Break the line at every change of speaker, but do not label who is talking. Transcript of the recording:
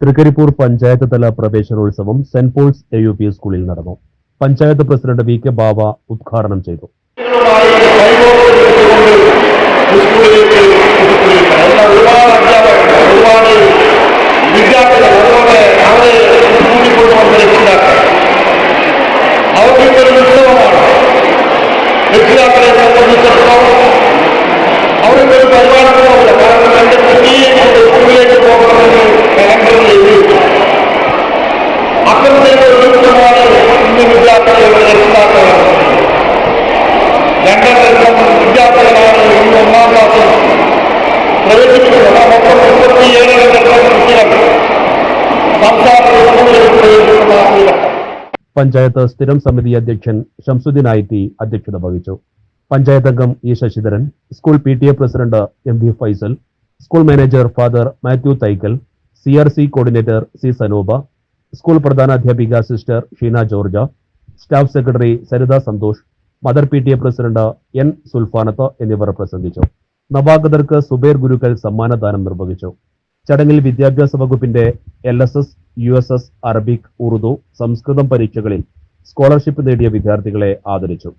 തൃക്കരിപ്പൂർ പഞ്ചായത്ത് തല പ്രവേശനോത്സവം saint Paul's A U P സ്കൂളിൽ നടന്നു. Panchayat president V K Bava ഉദ്ഘാടനം ചെയ്തു.
വിദ്യാർത്ഥികൾ അവരെ കൂട്ടിക്കൊണ്ടുവന്ന വിദ്യാർത്ഥികളുടെ രണ്ടാം ലക്ഷം വിദ്യാർത്ഥികളാണ് ഇന്ന് ഒന്നാം ക്ലാസ്സിൽ പ്രവേശിക്കുന്നത് മൊത്തം ലക്ഷം കുട്ടികൾ
പഞ്ചായത്ത് സ്ഥിരം സമിതി അധ്യക്ഷൻ ഷംസുദ്ദീൻ ആയിത്തി അധ്യക്ഷത വഹിച്ചു. പഞ്ചായത്ത് അംഗം E Sasidharan school P T A president M V Faisal school manager father Mathew Thaikkal C R C coordinator C Sanupa school പ്രധാനാധ്യാപിക sister Sheena George staff secretary Saritha Santhosh mother P T A president N Sulfanath എന്നിവർ പ്രസംഗിച്ചു. നവാഗതർക്ക് സുബേർ ഗുരുക്കൾ സമ്മാനദാനം നിർവഹിച്ചു. ചടങ്ങിൽ വിദ്യാഭ്യാസ വകുപ്പിന്റെ L S S U S S Arabic Urdu സംസ്കൃതം പരീക്ഷകളിൽ scholarship നേടിയ വിദ്യാർത്ഥികളെ ആദരിച്ചു.